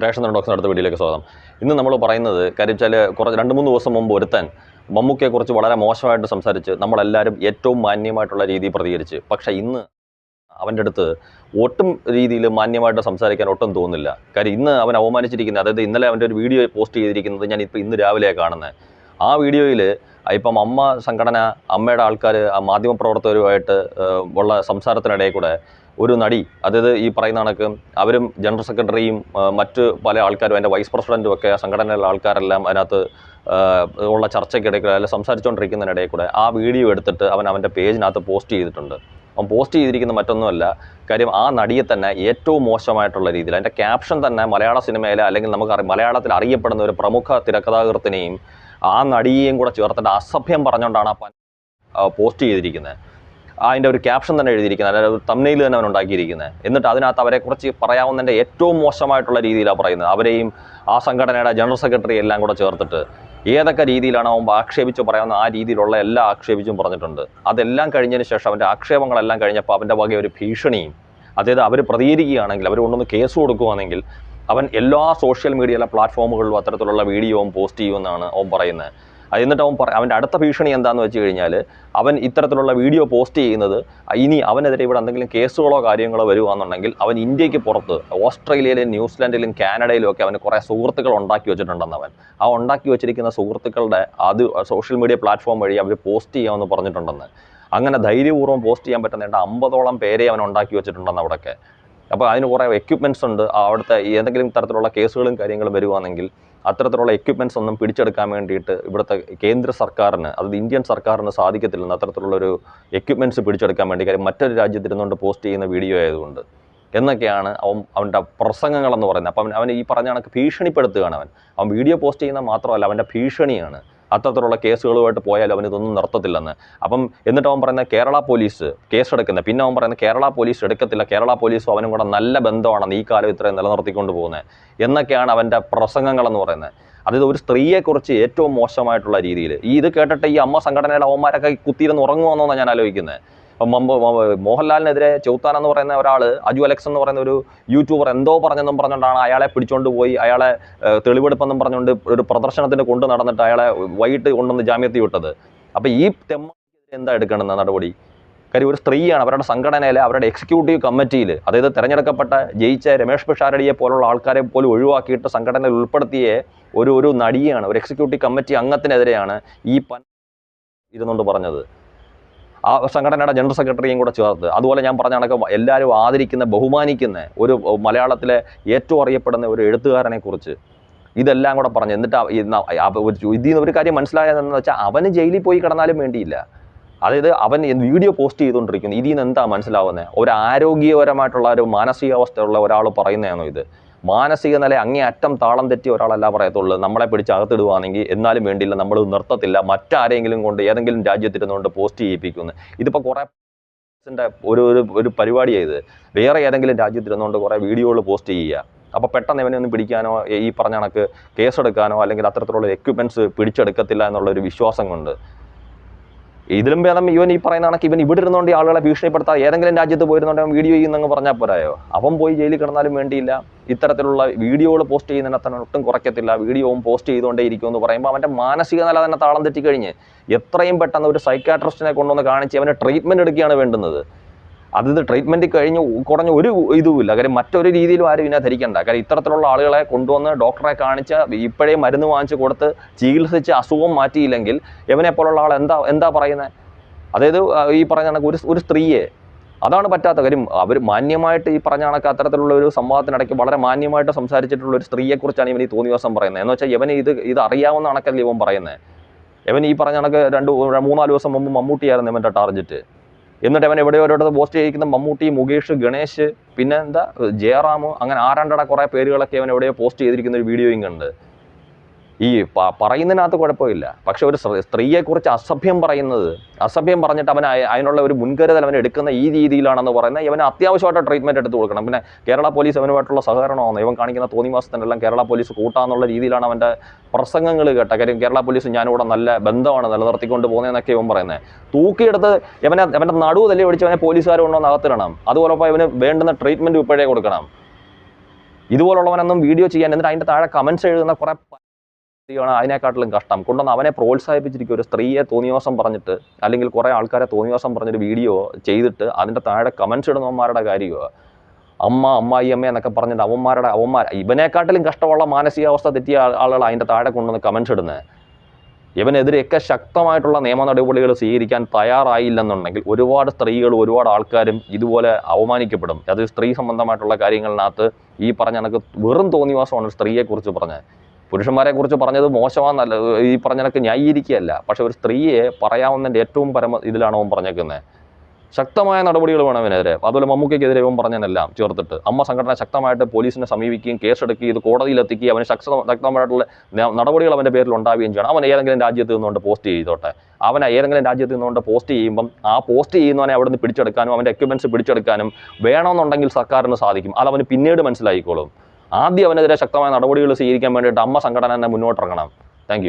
Ration docs അടുത്ത വീഡിയോയിലേക്ക് സ്വാഗതം. ഇന്ന് നമ്മൾ പറയുന്നത് കാര്യം വെച്ചാൽ കുറച്ച് രണ്ട് മൂന്ന് ദിവസം മുമ്പ് ഒരുത്തൻ മമ്മൂക്കയെക്കുറിച്ച് വളരെ മോശമായിട്ട് സംസാരിച്ച് നമ്മളെല്ലാവരും ഏറ്റവും മാന്യമായിട്ടുള്ള രീതിയിൽ പ്രതികരിച്ച്. പക്ഷേ ഇന്ന് അവന്റെ അടുത്ത് ഒട്ടും രീതിയിൽ മാന്യമായിട്ട് സംസാരിക്കാൻ ഒട്ടും തോന്നുന്നില്ല. കാര്യം ഇന്ന് അവൻ അവമാനിച്ചിരിക്കുന്നത് അതായത് ഇന്നലെ അവന്റെ ഒരു വീഡിയോ പോസ്റ്റ് ചെയ്തിരിക്കുന്നത് ഞാൻ ഇപ്പോൾ ഇന്ന് രാവിലെയാണ് കാണുന്നത് ആ വീഡിയോയിൽ ഇപ്പം അമ്മ സംഘടന അമ്മയുടെ ആൾക്കാർ ആ മാധ്യമപ്രവർത്തകരുമായിട്ട് ഉള്ള സംസാരത്തിനിടയിൽ കൂടെ ഒരു നടി അതായത് ഈ പറയുന്ന കണക്ക് അവരും ജനറൽ സെക്രട്ടറിയും മറ്റ് പല ആൾക്കാരും അതിന്റെ വൈസ് പ്രസിഡന്റും ഒക്കെ സംഘടനയിലുള്ള ആൾക്കാരെല്ലാം അതിനകത്ത് ഉള്ള ചർച്ചയ്ക്കിടയിൽ കൂടെ അല്ലെങ്കിൽ സംസാരിച്ചുകൊണ്ടിരിക്കുന്നതിനിടയിൽ കൂടെ ആ വീഡിയോ എടുത്തിട്ട് അവൻ അവന്റെ പേജിനകത്ത് പോസ്റ്റ് ചെയ്തിട്ടുണ്ട്. അവൻ പോസ്റ്റ് ചെയ്തിരിക്കുന്ന മറ്റൊന്നുമല്ല കാര്യം ആ നടിയെ തന്നെ ഏറ്റവും മോശമായിട്ടുള്ള രീതിയിൽ അതിന്റെ ക്യാപ്ഷൻ തന്നെ മലയാള സിനിമയിലെ അല്ലെങ്കിൽ നമുക്ക് മലയാളത്തിൽ അറിയപ്പെടുന്ന ഒരു പ്രമുഖ തിരക്കഥാകൃത്തിനെയും ആ നടിയെയും കൂടെ ചേർത്തിട്ട് അസഭ്യം പറഞ്ഞുകൊണ്ടാണ് ആ പോസ്റ്റ് ചെയ്തിരിക്കുന്നത്. അതിന്റെ ഒരു ക്യാപ്ഷൻ തന്നെ എഴുതിയിരിക്കുന്നത്. അല്ലെങ്കിൽ ഒരു തമ്നയിൽ തന്നെ അവൻ ഉണ്ടാക്കിയിരിക്കുന്നത്. എന്നിട്ട് അതിനകത്ത് അവരെക്കുറിച്ച് പറയാവുന്നതിന്റെ ഏറ്റവും മോശമായിട്ടുള്ള രീതിയിലാണ് പറയുന്നത്. അവരെയും ആ സംഘടനയുടെ ജനറൽ സെക്രട്ടറി എല്ലാം കൂടെ ചേർത്തിട്ട് ഏതൊക്കെ രീതിയിലാണ് അവൻ ആക്ഷേപിച്ച് പറയാവുന്ന ആ രീതിയിലുള്ള എല്ലാ ആക്ഷേപിച്ചും പറഞ്ഞിട്ടുണ്ട്. അതെല്ലാം കഴിഞ്ഞതിന് ശേഷം അവന്റെ ആക്ഷേപങ്ങളെല്ലാം കഴിഞ്ഞപ്പോൾ അവന്റെ വകയ ഒരു ഭീഷണിയും അതായത് അവർ പ്രതികരിക്കുകയാണെങ്കിൽ അവർ കൊണ്ടൊന്ന് കേസ് കൊടുക്കുകയാണെങ്കിൽ അവൻ എല്ലാ സോഷ്യൽ മീഡിയയിലെ പ്ലാറ്റ്ഫോമുകളിലും അത്തരത്തിലുള്ള വീഡിയോവും പോസ്റ്റ് ചെയ്യുമെന്നാണ് അവൻ പറയുന്നത്. എന്നിട്ട് അവൻ പറ അവന്റെ അടുത്ത ഭീഷണി എന്താണെന്ന് വെച്ച് കഴിഞ്ഞാൽ അവൻ ഇത്തരത്തിലുള്ള വീഡിയോ പോസ്റ്റ് ചെയ്യുന്നത് ഇനി അവനെതിരെ ഇവിടെ എന്തെങ്കിലും കേസുകളോ കാര്യങ്ങളോ വരുവാണെന്നുണ്ടെങ്കിൽ അവൻ ഇന്ത്യയ്ക്ക് പുറത്ത് ഓസ്ട്രേലിയയിലും ന്യൂസിലാൻഡിലും കാനഡയിലും ഒക്കെ അവന് കുറേ സുഹൃത്തുക്കൾ ഉണ്ടാക്കി വെച്ചിട്ടുണ്ടെന്ന് അവൻ. ആ ഉണ്ടാക്കി വെച്ചിരിക്കുന്ന സുഹൃത്തുക്കളുടെ അത് സോഷ്യൽ മീഡിയ പ്ലാറ്റ്ഫോം വഴി അവർ പോസ്റ്റ് ചെയ്യാമെന്ന് പറഞ്ഞിട്ടുണ്ടെന്ന്. അങ്ങനെ ധൈര്യപൂർവം പോസ്റ്റ് ചെയ്യാൻ പറ്റുന്ന അമ്പതോളം പേരെ അവൻ ഉണ്ടാക്കി വെച്ചിട്ടുണ്ടെന്ന് അവിടെയൊക്കെ. അപ്പോൾ അതിന് കുറേ എക്യുപ്മെന്റ്സ് ഉണ്ട്. അവിടുത്തെ ഏതെങ്കിലും തരത്തിലുള്ള കേസുകളും കാര്യങ്ങളും വരുവാണെങ്കിൽ അത്തരത്തിലുള്ള എക്യുപ്മെന്റ്സ് ഒന്നും പിടിച്ചെടുക്കാൻ വേണ്ടിയിട്ട് ഇവിടുത്തെ കേന്ദ്ര സർക്കാരിന് അതായത് ഇന്ത്യൻ സർക്കാരിന് സാധിക്കത്തില്ലെന്ന് അത്തരത്തിലുള്ളൊരു എക്യുപ്മെന്റ്സ് പിടിച്ചെടുക്കാൻ വേണ്ടി കാര്യം മറ്റൊരു രാജ്യത്തിരുന്നുകൊണ്ട് പോസ്റ്റ് ചെയ്യുന്ന വീഡിയോ ആയതുകൊണ്ട്. എന്നൊക്കെയാണ് അവൻ അവന്റെ പ്രസംഗങ്ങളെന്ന് പറയുന്നത്. അപ്പം അവൻ ഈ പറഞ്ഞ കണക്ക് ഭീഷണിപ്പെടുത്തുകയാണ് അവൻ. അവൻ വീഡിയോ പോസ്റ്റ് ചെയ്യുന്നത് മാത്രമല്ല അവന്റെ ഭീഷണിയാണ്. അത്തരത്തിലുള്ള കേസുകളുമായിട്ട് പോയാലും അവൻ ഇതൊന്നും നിർത്തത്തില്ലെന്ന്. അപ്പം എന്നിട്ട് അവൻ പറയുന്ന കേരള പോലീസ് കേസ് കേസെടുക്കുന്നത്. പിന്നെ അവൻ പറയുന്നത് കേരള പോലീസ് എടുക്കത്തില്ല. കേരള പോലീസും അവനും കൂടെ നല്ല ബന്ധമാണെന്ന് ഈ കാലം ഇത്രയും നിലനിർത്തിക്കൊണ്ട് പോകുന്നത്. എന്നൊക്കെയാണ് അവന്റെ പ്രസംഗങ്ങളെന്ന് പറയുന്നത്. അതായത് ഒരു സ്ത്രീയെക്കുറിച്ച് ഏറ്റവും മോശമായിട്ടുള്ള രീതിയിൽ. ഈ ഇത് കേട്ടിട്ട് ഈ അമ്മ സംഘടനയുടെ അവന്മാരൊക്കെ കുത്തിയിരുന്ന് ഉറങ്ങുമെന്നാണ് ഞാൻ ആലോചിക്കുന്നത്. മോഹൻലാലിനെതിരെ ചൗത്താൻ എന്ന് പറയുന്ന ഒരാൾ അജു അലക്സ് എന്ന് പറയുന്ന ഒരു യൂട്യൂബർ എന്തോ പറഞ്ഞെന്നും പറഞ്ഞുകൊണ്ടാണ് അയാളെ പിടിച്ചുകൊണ്ട് പോയി അയാളെ തെളിവെടുപ്പെന്നും പറഞ്ഞുകൊണ്ട് ഒരു പ്രദർശനത്തിന് കൊണ്ടു നടന്നിട്ട് അയാളെ വൈകിട്ട് കൊണ്ടുവന്ന് ജാമ്യത്തിൽ വിട്ടത്. അപ്പോൾ ഈ തെമ്മ എന്താ എടുക്കേണ്ടുന്ന നടപടി? കാര്യം ഒരു സ്ത്രീയാണ് അവരുടെ സംഘടനയിലെ അവരുടെ എക്സിക്യൂട്ടീവ് കമ്മിറ്റിയിൽ അതായത് തിരഞ്ഞെടുക്കപ്പെട്ട ജയിച്ച രമേഷ് പിഷാരടിയെ പോലുള്ള ആൾക്കാരെ പോലും ഒഴിവാക്കിയിട്ട് സംഘടനയിൽ ഉൾപ്പെടുത്തിയ ഒരു ഒരു നടിയാണ് ഒരു എക്സിക്യൂട്ടീവ് കമ്മിറ്റി അംഗത്തിനെതിരെയാണ് ഈ പൻ ഇരുന്നുകൊണ്ട് പറഞ്ഞത്. ആ സംഘടനയുടെ ജനറൽ സെക്രട്ടറിയും കൂടെ ചേർത്ത്. അതുപോലെ ഞാൻ പറഞ്ഞ കണക്ക് എല്ലാവരും ആദരിക്കുന്ന ബഹുമാനിക്കുന്ന ഒരു മലയാളത്തിലെ ഏറ്റവും അറിയപ്പെടുന്ന ഒരു എഴുത്തുകാരനെക്കുറിച്ച് ഇതെല്ലാം കൂടെ പറഞ്ഞു. എന്നിട്ട് ഇതിൽ നിന്ന് ഒരു കാര്യം മനസ്സിലായതെന്ന് വെച്ചാൽ അവന് ജയിലിൽ പോയി കിടന്നാലും വേണ്ടിയില്ല. അതായത് അവൻ വീഡിയോ പോസ്റ്റ് ചെയ്തുകൊണ്ടിരിക്കുന്നു. ഇതിൽ നിന്ന് എന്താ മനസ്സിലാവുന്നത് ഒരു ആരോഗ്യപരമായിട്ടുള്ള ഒരു മാനസികാവസ്ഥയുള്ള ഒരാൾ പറയുന്നതാണോ ഇത്? മാനസിക നില അങ്ങേ അറ്റം താളം തെറ്റി ഒരാളല്ല പറയത്തുള്ളൂ. നമ്മളെ പിടിച്ച് അകത്തിടുവാണെങ്കിൽ എന്നാലും വേണ്ടിയില്ല നമ്മൾ നിർത്തത്തില്ല. മറ്റാരെങ്കിലും കൊണ്ട് ഏതെങ്കിലും രാജ്യത്തിരുന്നുകൊണ്ട് പോസ്റ്റ് ചെയ്യിപ്പിക്കുന്നു. ഇതിപ്പോൾ കുറേ ഒരു ഒരു ഒരു പരിപാടി ചെയ്ത് വേറെ ഏതെങ്കിലും രാജ്യത്തിരുന്നുകൊണ്ട് കുറേ വീഡിയോകൾ പോസ്റ്റ് ചെയ്യുക. അപ്പോൾ പെട്ടെന്ന് ഇവനെ ഒന്ന് പിടിക്കാനോ ഈ പറഞ്ഞ കണക്ക് കേസെടുക്കാനോ അല്ലെങ്കിൽ അത്തരത്തിലുള്ള എക്യുപ്മെന്റ്സ് പിടിച്ചെടുക്കത്തില്ല എന്നുള്ള ഒരു വിശ്വാസം കൊണ്ട്. ഇതിലും ഭേദം ഇവൻ ഈ പറയുന്ന കണക്ക് ഇവൻ ഇവിടെ ഇരുന്നുകൊണ്ട് ആളുകളെ ഭീഷണിപ്പെടുത്താതെ ഏതെങ്കിലും രാജ്യത്ത് പോയിരുന്നുണ്ടെങ്കിൽ വീഡിയോ ചെയ്യുന്നെന്ന് പറഞ്ഞാൽ പോരായോ? അവൻ പോയി ജയിലിൽ കിടന്നാലും വേണ്ടിയില്ല. ഇത്തരത്തിലുള്ള വീഡിയോകൾ പോസ്റ്റ് ചെയ്യുന്നതിനെ തന്നെ ഒട്ടും കുറയ്ക്കത്തില്ല. വീഡിയോവും പോസ്റ്റ് ചെയ്തുകൊണ്ടേ ഇരിക്കും എന്ന് പറയുമ്പോൾ അവന്റെ മാനസിക നില തന്നെ താളം തെറ്റിക്കഴിഞ്ഞ് എത്രയും പെട്ടെന്ന് ഒരു സൈക്കാട്രിസ്റ്റിനെ കൊണ്ടുവന്ന് കാണിച്ച് അവന് ട്രീറ്റ്മെന്റ് എടുക്കുകയാണ് വേണ്ടുന്നത്. അത് ട്രീറ്റ്മെന്റ് കഴിഞ്ഞ് കുറഞ്ഞ ഒരു ഇതുമില്ല. കാര്യം മറ്റൊരു രീതിയിലും ആരും ഇതിനെ ധരിക്കണ്ട. കാര്യം ഇത്തരത്തിലുള്ള ആളുകളെ കൊണ്ടുവന്ന് ഡോക്ടറെ കാണിച്ച് ഇപ്പോഴേ മരുന്ന് വാങ്ങിച്ച് കൊടുത്ത് ചികിത്സിച്ച് അസുഖം മാറ്റിയില്ലെങ്കിൽ ഇവനെ പോലുള്ള ആൾ എന്താ എന്താ പറയുന്നത് അതായത് ഈ പറഞ്ഞ കണക്ക് ഒരു ഒരു സ്ത്രീയെ അതാണ് പറ്റാത്ത കാര്യം. അവർ മാന്യമായിട്ട് ഈ പറഞ്ഞ കണക്ക് അത്തരത്തിലുള്ള ഒരു സംവാദത്തിനിടയ്ക്ക് വളരെ മാന്യമായിട്ട് സംസാരിച്ചിട്ടുള്ള ഒരു സ്ത്രീയെക്കുറിച്ചാണ് ഇവൻ ഈ തോന്നിവാസം പറയുന്നത്. എന്ന് വെച്ചാൽ ഇവന് ഇത് ഇത് അറിയാവുന്ന കണക്കല്ല ഇവൻ പറയുന്നത് ഇവൻ ഈ പറഞ്ഞ കണക്ക് രണ്ട് മൂന്നാൽ ദിവസം മുമ്പ് മമ്മൂട്ടിയായിരുന്നു ഇവന്റെ ടാർജറ്റ് എന്നിട്ട് അവൻ എവിടെയോ ഒരിടത്ത് പോസ്റ്റ് ചെയ്യിക്കുന്ന മമ്മൂട്ടി മുകേഷ് ഗണേശ് പിന്നെ എന്താ ജയറാം അങ്ങനെ ആരാണ്ടട കുറേ പേരുകളൊക്കെ അവൻ എവിടെയോ പോസ്റ്റ് ചെയ്തിരിക്കുന്ന ഒരു വീഡിയോയും കണ്ട്. ഈ പറയുന്നതിനകത്ത് കുഴപ്പമില്ല. പക്ഷെ ഒരു സ്ത്രീ- സ്ത്രീയെക്കുറിച്ച് അസഭ്യം പറയുന്നത് അസഭ്യം പറഞ്ഞിട്ട് അവൻ അതിനുള്ള ഒരു മുൻകരുതൽ അവൻ എടുക്കുന്ന ഈ രീതിയിലാണെന്ന് പറയുന്നത് ഇവന് അത്യാവശ്യമായിട്ട് ട്രീറ്റ്മെന്റ് എടുത്ത് കൊടുക്കണം. പിന്നെ കേരള പോലീസ് അവനുമായിട്ടുള്ള സഹകരണമാണ്? ഇവൻ കാണിക്കുന്ന തോന്നിവാസത്തിനെല്ലാം കേരള പോലീസ് കൂട്ടാന്നുള്ള രീതിയിലാണ് അവന്റെ പ്രസംഗങ്ങൾ കേട്ട കാര്യം കേരള പോലീസ് ഞാനിവിടെ നല്ല ബന്ധമാണ് നിലനിർത്തിക്കൊണ്ട് പോകുന്നതെന്നൊക്കെ ഇവൻ പറയുന്നത്. തൂക്കിയെടുത്ത് ഇവനെ അവന്റെ നടുവ് തല്ലി പിടിച്ച് അവനെ പോലീസുകാർ കൊണ്ടുവന്ന് അകത്തിടണം. അതുപോലെ ഇവന് വേണ്ടുന്ന ട്രീറ്റ്മെന്റ് ഇപ്പോഴേ കൊടുക്കണം. ഇതുപോലുള്ളവനൊന്നും വീഡിയോ ചെയ്യാൻ എന്നിട്ട് അതിന്റെ താഴെ കമൻസ് എഴുതുന്ന കുറേ ാണ് അതിനെക്കാട്ടിലും കഷ്ടം. കൊണ്ടുവന്ന് അവനെ പ്രോത്സാഹിപ്പിച്ചിരിക്കും. ഒരു സ്ത്രീയെ തോന്നിയോസം പറഞ്ഞിട്ട് അല്ലെങ്കിൽ കുറേ ആൾക്കാരെ തോന്നിയോസം പറഞ്ഞിട്ട് വീഡിയോ ചെയ്തിട്ട് അതിന്റെ താഴെ കമൻസ് ഇടുന്നവന്മാരുടെ കാര്യമോ. അമ്മ അമ്മായി അമ്മ എന്നൊക്കെ പറഞ്ഞിട്ട് അവന്മാരുടെ അവന്മാർ ഇവനെക്കാട്ടിലും കഷ്ടമുള്ള മാനസികാവസ്ഥ തെറ്റിയ ആളുകൾ അതിന്റെ താഴെ കൊണ്ടുവന്ന് കമൻസ് ഇടുന്നത് ഇവനെതിരെയൊക്കെ ശക്തമായിട്ടുള്ള നിയമ നടപടികൾ സ്വീകരിക്കാൻ തയ്യാറായില്ലെന്നുണ്ടെങ്കിൽ ഒരുപാട് സ്ത്രീകൾ ഒരുപാട് ആൾക്കാരും ഇതുപോലെ അവമാനിക്കപ്പെടും. അത് സ്ത്രീ സംബന്ധമായിട്ടുള്ള കാര്യങ്ങളിനകത്ത് ഈ പറഞ്ഞ എനിക്ക് വെറും തോന്നിവാസമാണ് സ്ത്രീയെക്കുറിച്ച് പറഞ്ഞത്. പുരുഷന്മാരെ കുറിച്ച് പറഞ്ഞത് മോശമാണെന്നല്ല ഈ പറഞ്ഞ കണക്ക് ന്യായീകരിക്കുകയല്ല. പക്ഷെ ഒരു സ്ത്രീയെ പറയാവുന്നതിന്റെ ഏറ്റവും പരമ ഇതിലാണ് അവൻ പറഞ്ഞേക്കുന്നത് ശക്തമായ നടപടികൾ വേണം അവനെതിരെ അതുപോലെ മമ്മൂക്കയ്ക്കെതിരെ ഇവൻ പറഞ്ഞതിനെല്ലാം ചേർത്തിട്ട്. അമ്മ സംഘടന ശക്തമായിട്ട് പോലീസിനെ സമീപിക്കുകയും കേസെടുക്കുകയും ഇത് കോടതിയിലെത്തിക്കുകയും അവന് ശക്ത ശക്തമായിട്ടുള്ള നടപടികൾ അവന്റെ പേരിൽ ഉണ്ടാവുകയും ചെയ്യണം. അവൻ ഏതെങ്കിലും രാജ്യത്ത് നിന്നുകൊണ്ട് പോസ്റ്റ് ചെയ്തോട്ടെ. അവൻ ഏതെങ്കിലും രാജ്യത്ത് നിന്നുകൊണ്ട് പോസ്റ്റ് ചെയ്യുമ്പം ആ പോസ്റ്റ് ചെയ്യുന്നവനെ അവിടെ നിന്ന് പിടിച്ചെടുക്കാനും അവന്റെ എക്യുപ്മെന്റ്സ് പിടിച്ചെടുക്കാനും വേണമെന്നുണ്ടെങ്കിൽ സർക്കാരിന് സാധിക്കും. അത് അവന് പിന്നീട് മനസ്സിലായിക്കോളും. ആദ്യം അവനെതിരെ ശക്തമായ നടപടികൾ സ്വീകരിക്കാൻ വേണ്ടിയിട്ട് അമ്മ സംഘടന തന്നെ മുന്നോട്ടിറങ്ങണം. താങ്ക്